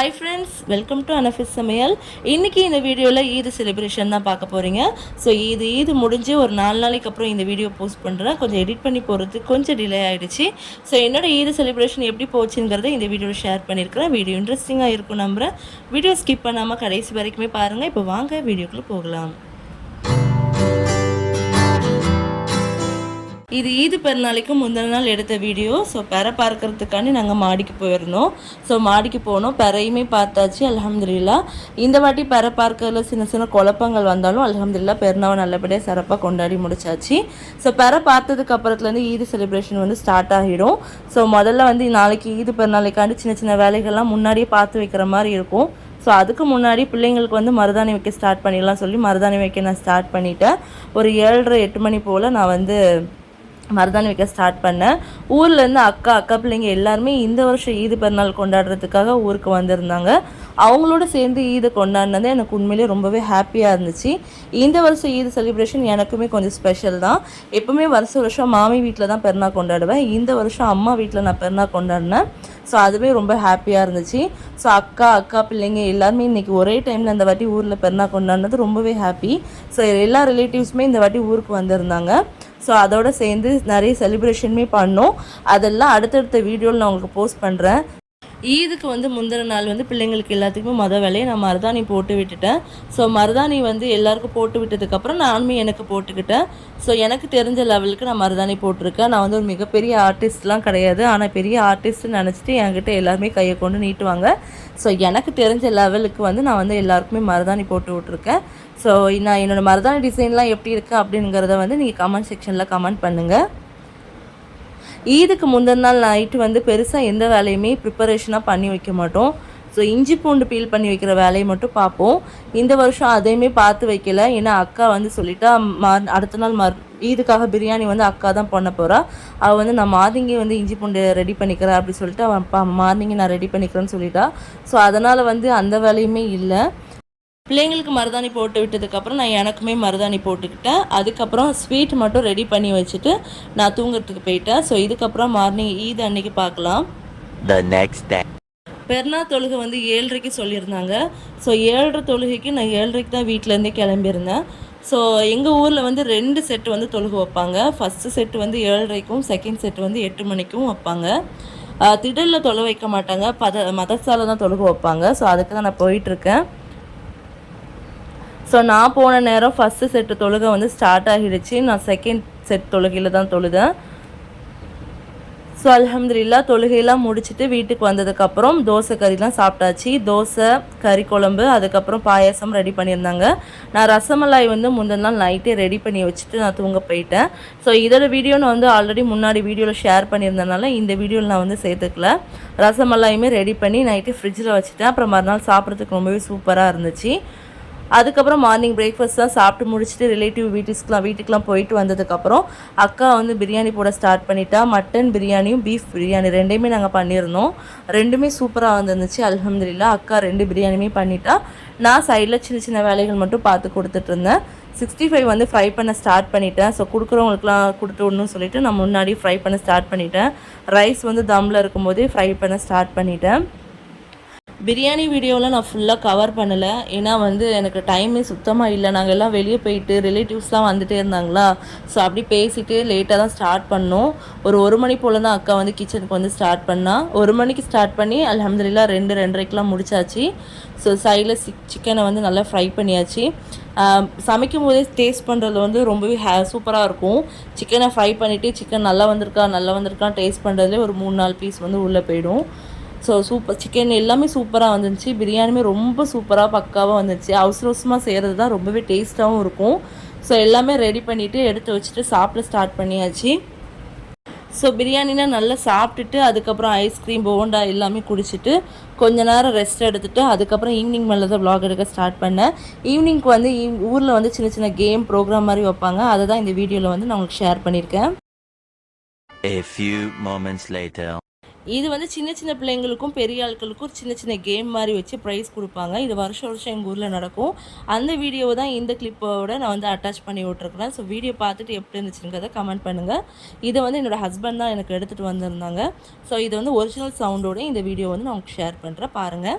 Welcome to அனஃபிஸ் சமையல் இன்றைக்கி இந்த வீடியோவில் ஈது செலிப்ரேஷன் தான் பார்க்க போகிறீங்க ஸோ இது ஈது முடிஞ்சு ஒரு நாலு நாளைக்கு அப்புறம் இந்த வீடியோ போஸ்ட் பண்ணுறேன் கொஞ்சம் எடிட் பண்ணி போகிறது கொஞ்சம் டிலே ஆகிடுச்சு ஸோ என்னோடய ஈது செலிப்ரேஷன் எப்படி போச்சுங்கிறத இந்த வீடியோவில் ஷேர் பண்ணியிருக்கிறேன் வீடியோ இன்ட்ரெஸ்டிங்காக இருக்கும் நம்புகிறேன் வீடியோ ஸ்கிப் பண்ணாமல் கடைசி வரைக்குமே பாருங்கள் இப்போ வாங்க வீடியோக்குள்ளே போகலாம். இது ஈது பெருநாளைக்கு முந்தின நாள் எடுத்த வீடியோ. ஸோ பெற பார்க்கறதுக்காண்டி நாங்கள் மாடிக்கு போயிருந்தோம். ஸோ மாடிக்கு போனோம். பெறையுமே பார்த்தாச்சு. அலமதுல்லா இந்த வாட்டி பெற பார்க்கறதுல சின்ன சின்ன குழப்பங்கள் வந்தாலும் அலமதுல்லா பெருநாவை நல்லபடியாக சிறப்பாக கொண்டாடி முடிச்சாச்சு. ஸோ பெற பார்த்ததுக்கு அப்புறத்துலேருந்து ஈது செலிப்ரேஷன் வந்து ஸ்டார்ட் ஆகிடும். ஸோ முதல்ல வந்து நாளைக்கு ஈது பெருநாளைக்காண்டி சின்ன சின்ன வேலைகள்லாம் முன்னாடியே பார்த்து வைக்கிற மாதிரி இருக்கும். ஸோ அதுக்கு முன்னாடி பிள்ளைங்களுக்கு வந்து மருதாணி வைக்க ஸ்டார்ட் பண்ணிடலாம் சொல்லி மருதாணி வைக்க நான் ஸ்டார்ட் பண்ணிட்டேன். ஒரு ஏழரை எட்டு மணி போல் நான் வந்து மருதாணி வைக்க ஸ்டார்ட் பண்ணேன் ஊர்லேருந்து அக்கா அக்கா பிள்ளைங்க எல்லாருமே இந்த வருஷம் ஈது பெருநாள் கொண்டாடுறதுக்காக ஊருக்கு வந்திருந்தாங்க. அவங்களோட சேர்ந்து ஈது கொண்டாடினது எனக்கு உண்மையிலேயே ரொம்பவே ஹாப்பியாக இருந்துச்சு. இந்த வருஷம் ஈது செலிப்ரேஷன் எனக்குமே கொஞ்சம் ஸ்பெஷல் தான். எப்போவுமே வருஷம் வருஷம் மாமி வீட்டில் தான் பெருநாள் கொண்டாடுவேன். இந்த வருஷம் அம்மா வீட்டில் நான் பெருநாள் கொண்டாடினேன். ஸோ அதுவே ரொம்ப ஹாப்பியாக இருந்துச்சு. ஸோ அக்கா அக்கா பிள்ளைங்க எல்லாருமே இன்றைக்கி ஒரே டைமில் இந்த வாட்டி ஊரில் பெருநாள் கொண்டாடினது ரொம்பவே ஹாப்பி ஸோ எல்லா ரிலேட்டிவ்ஸுமே இந்த வாட்டி ஊருக்கு வந்திருந்தாங்க. ஸோ அதோட சேர்ந்து நிறைய செலிப்ரேஷனுமே பண்ணோம். அதெல்லாம் அடுத்தடுத்த வீடியோவில் நான் உங்களுக்கு போஸ்ட் பண்ணுறேன் ஈதுக்கு வந்து முந்தின நாள் வந்து பிள்ளைங்களுக்கு எல்லாத்துக்குமே மொதல் வேலையை நான் மருதாணி போட்டு விட்டுட்டேன். ஸோ மருதாணி வந்து எல்லாருக்கும் போட்டு விட்டதுக்கப்புறம் நானுமே எனக்கு போட்டுக்கிட்டேன். ஸோ எனக்கு தெரிஞ்ச லெவலுக்கு நான் மருதாணி போட்டிருக்கேன். நான் வந்து ஒரு மிகப்பெரிய ஆர்டிஸ்ட்லாம் கிடையாது. ஆனால் பெரிய ஆர்டிஸ்ட்னு நினச்சிட்டு என்கிட்ட எல்லாருமே கையை கொண்டு நீட்டுவாங்க. ஸோ எனக்கு தெரிஞ்ச லெவலுக்கு வந்து நான் வந்து எல்லாருக்குமே மருதாணி போட்டு விட்ருக்கேன் ஸோ நான் என்னோடய மருதாணி டிசைன்லாம் எப்படி இருக்குது அப்படிங்கிறத வந்து நீங்கள் கமெண்ட் செக்ஷனில் கமெண்ட் பண்ணுங்கள் ஈதுக்கு முந்தின நாள் நைட்டு வந்து பெருசாக எந்த வேலையுமே ப்ரிப்பரேஷனாக பண்ணி வைக்க மாட்டோம். ஸோ இஞ்சி பூண்டு பீல் பண்ணி வைக்கிற வேலையை மட்டும் பார்ப்போம். இந்த வருஷம் அதையுமே பார்த்து வைக்கல. ஏன்னா அக்கா வந்து சொல்லிட்டா மார் அடுத்த நாள் மர் ஈதுக்காக பிரியாணி வந்து அக்கா தான் பண்ண போகிறா அவள் வந்து நான் மார்னிங்கே வந்து இஞ்சி பூண்டு ரெடி பண்ணிக்கிறேன் அப்படி சொல்லிட்டு அவன் மார்னிங்கே நான் ரெடி பண்ணிக்கிறேன்னு சொல்லிட்டா. ஸோ அதனால் வந்து அந்த வேலையுமே இல்லை. பிள்ளைங்களுக்கு மருதாணி போட்டு விட்டதுக்கப்புறம் நான் எனக்குமே மருதாணி போட்டுக்கிட்டேன். அதுக்கப்புறம் ஸ்வீட் மட்டும் ரெடி பண்ணி வச்சுட்டு நான் தூங்குறதுக்கு போயிட்டேன். ஸோ இதுக்கப்புறம் மார்னிங் ஈத் அன்னைக்கு பார்க்கலாம். The next day. பெருநா தொழுகை வந்து ஏழரைக்கு சொல்லியிருந்தாங்க. ஸோ ஏழரை தொழுகைக்கு நான் ஏழரைக்கு தான் வீட்டிலேருந்தே கிளம்பியிருந்தேன். ஸோ எங்கள் ஊரில் வந்து ரெண்டு செட்டு வந்து தொழுகை வைப்பாங்க. ஃபஸ்ட்டு செட்டு வந்து ஏழரைக்கும் செகண்ட் செட்டு வந்து எட்டு மணிக்கும் வைப்பாங்க. திடலில் தொலை வைக்க மாட்டாங்க. பத மதசால தான் தொழுகை வைப்பாங்க. ஸோ அதுக்கு தான் நான் போயிட்டுருக்கேன். ஸோ நான் போன நேரம் ஃபஸ்ட்டு செட்டு தொழுகை வந்து ஸ்டார்ட் ஆகிடுச்சு. நான் செகண்ட் செட் தொழுகையில் தான் தொழுதேன். ஸோ அலமதுல்லா தொழுகையெல்லாம் முடிச்சுட்டு வீட்டுக்கு வந்ததுக்கப்புறம் தோசை கறிலாம் சாப்பிட்டாச்சு. தோசை கறி குழம்பு அதுக்கப்புறம் பாயாசம் ரெடி பண்ணியிருந்தாங்க. நான் ரசமலாய் வந்து முந்தின நாள் நைட்டே ரெடி பண்ணி வச்சுட்டு நான் தூங்க போயிட்டேன். ஸோ இதோட வீடியோ நான் வந்து ஆல்ரெடி முன்னாடி வீடியோவில் ஷேர் பண்ணியிருந்தனால இந்த வீடியோவில் நான் வந்து சேர்த்துக்கல. ரசமலாயுமே ரெடி பண்ணி நைட்டு ஃப்ரிட்ஜில் வச்சுட்டேன். அப்புறம் மறுநாள் சாப்பிட்றதுக்கு ரொம்பவே சூப்பராக இருந்துச்சு. அதுக்கப்புறம் மார்னிங் பிரேக்ஃபாஸ்ட் தான் சாப்பிட்டு முடிச்சுட்டு ரிலேட்டிவ் வீட்டுக்குலாம் வீட்டுக்குலாம் போயிட்டு வந்ததுக்கப்புறம் அக்கா வந்து பிரியாணி போட ஸ்டார்ட் பண்ணிட்டா. மட்டன் பிரியாணியும் பீஃப் பிரியாணி ரெண்டையுமே நாங்கள் பண்ணியிருந்தோம். ரெண்டுமே சூப்பராக வந்துருந்துச்சு. அலமதுல்லா அக்கா ரெண்டு பிரியாணியுமே பண்ணிட்டா. நான் சைடில் சின்ன சின்ன வேலைகள் மட்டும் பார்த்து கொடுத்துட்டு இருந்தேன். சிக்ஸ்டி ஃபைவ் வந்து ஃப்ரை பண்ண ஸ்டார்ட் பண்ணிட்டேன். ஸோ கொடுக்குறவங்களுக்குலாம் கொடுத்து விடணும்னு சொல்லிட்டு நான் முன்னாடி ஃப்ரை பண்ண ஸ்டார்ட் பண்ணிட்டேன். ரைஸ் வந்து தம்மில் இருக்கும்போதே ஃப்ரை பண்ண ஸ்டார்ட் பண்ணிட்டேன். பிரியாணி வீடியோவில் நான் ஃபுல்லாக கவர் பண்ணலை. ஏன்னா வந்து எனக்கு டைமே சுத்தமாக இல்லை. நாங்கள் எல்லாம் வெளியே போயிட்டு ரிலேட்டிவ்ஸ்லாம் வந்துகிட்டே இருந்தாங்களா? ஸோ அப்படி பேசிட்டு லேட்டாக தான் ஸ்டார்ட் பண்ணோம். ஒரு ஒரு மணி போல் தான் அக்கா வந்து கிச்சனுக்கு வந்து ஸ்டார்ட் பண்ணால் ஒரு மணிக்கு ஸ்டார்ட் பண்ணி அலமதுல்லா ரெண்டு ரெண்டரைக்கெலாம் முடிச்சாச்சு. ஸோ சைடில் சிக் சிக்கனை வந்து நல்லா ஃப்ரை பண்ணியாச்சு. சமைக்கும் போதே டேஸ்ட் பண்ணுறது வந்து ரொம்பவே ஹே சூப்பராக இருக்கும். சிக்கனை ஃப்ரை பண்ணிவிட்டு சிக்கன் நல்லா வந்திருக்கா நல்லா வந்திருக்கா டேஸ்ட் பண்ணுறதுலேயே ஒரு மூணு நாலு பீஸ் வந்து உள்ளே போயிடும். ஸோ சூப்பர் சிக்கன் எல்லாமே சூப்பராக வந்துருந்துச்சு. பிரியாணியுமே ரொம்ப சூப்பராக பக்காவாக வந்துருச்சு அவசர அவசரமாக செய்கிறது தான் ரொம்பவே டேஸ்ட்டாகவும் இருக்கும். ஸோ எல்லாமே ரெடி பண்ணிவிட்டு எடுத்து வச்சுட்டு சாப்பிட ஸ்டார்ட் பண்ணியாச்சு. ஸோ பிரியாணினா நல்லா சாப்பிட்டுட்டு அதுக்கப்புறம் ஐஸ்கிரீம் போண்டா எல்லாமே குடிச்சிட்டு கொஞ்ச நேரம் ரெஸ்ட் எடுத்துகிட்டு அதுக்கப்புறம் ஈவினிங் மேலே தான் ப்ளாக் எடுக்க ஸ்டார்ட் பண்ணேன். ஈவினிங்க்கு வந்து ஊரில் வந்து சின்ன சின்ன கேம் ப்ரோக்ராம் மாதிரி வைப்பாங்க. அதை தான் இந்த வீடியோவில் வந்து நான் உங்களுக்கு ஷேர் பண்ணியிருக்கேன். A few moments later. இது வந்து சின்ன சின்ன பிள்ளைங்களுக்கும் பெரிய ஆட்களுக்கும் சின்ன சின்ன கேம் மாதிரி வச்சு ப்ரைஸ் கொடுப்பாங்க இது வருஷம் வருஷம் எங்கள் ஊரில் நடக்கும் அந்த வீடியோவை தான் இந்த கிளிப்போட நான் வந்து அட்டாச் பண்ணி விட்ருக்குறேன் ஸோ வீடியோ பார்த்துட்டு எப்படி இருந்துச்சுங்கிறத கமெண்ட் பண்ணுங்கள் இதை வந்து என்னோடய ஹஸ்பண்ட் தான் எனக்கு எடுத்துகிட்டு வந்திருந்தாங்க ஸோ இது வந்து ஒரிஜினல் சவுண்டோட இந்த வீடியோ வந்து நான் உங்களுக்கு ஷேர் பண்ணுறேன் பாருங்கள்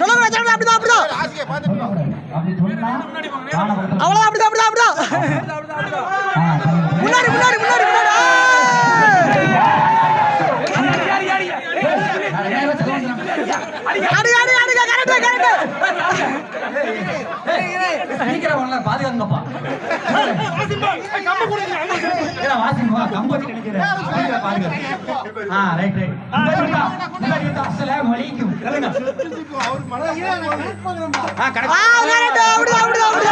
சொல்லுங்க சொல்லுங்க அப்படிதான் அப்படிதான். அவ்வளவுதான் அப்படிதான் அப்படிதான். முன்னாடி முன்னாடி பாருங்க பாருங்க ஆ ரைட் ரைட் அஸ்ஸலாமு அலைக்கும் அவர் மன ஆ கரெக்ட் ஆ வரட்டு அவுடு அவுடு அவுடு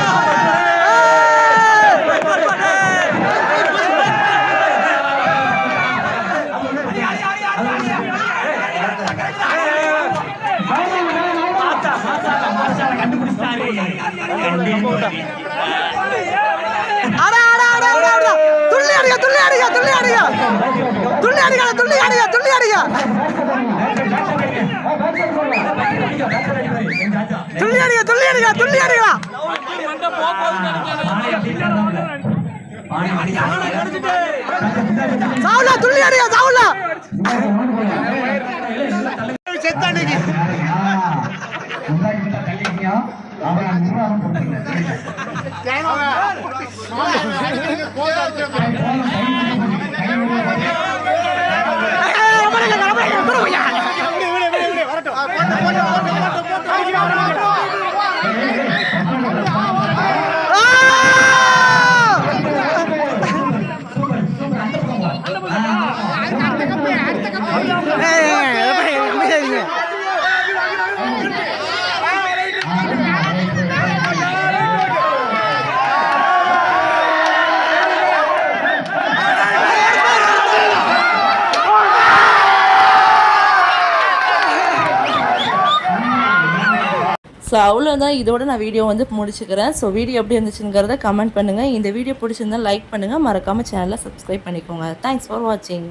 அடிக்க துள்ளி அடிக்க துள்ளி அடிக்க அடிக்க துள்ளி அடிக்க துள்ளி அடிக்க துள்ளி அடிக்க துள்ளி அடிக்க துள்ளி அடிக்கலாம் சாவுல துள்ளி அடிக்க சாவுல. செத்தானுக்கு. ஸோ அவ்வளோதான் இதோட நான் வீடியோ வந்து முடிச்சுக்கிறேன். ஸோ வீடியோ எப்படி இருந்துச்சுங்கிறத கமெண்ட் பண்ணுங்கள் இந்த வீடியோ பிடிச்சிருந்தா லைக் பண்ணுங்கள் மறக்காமல் சேனலை சப்ஸ்கிரைப் பண்ணிக்கோங்க. தேங்க்ஸ் ஃபார் வாட்சிங்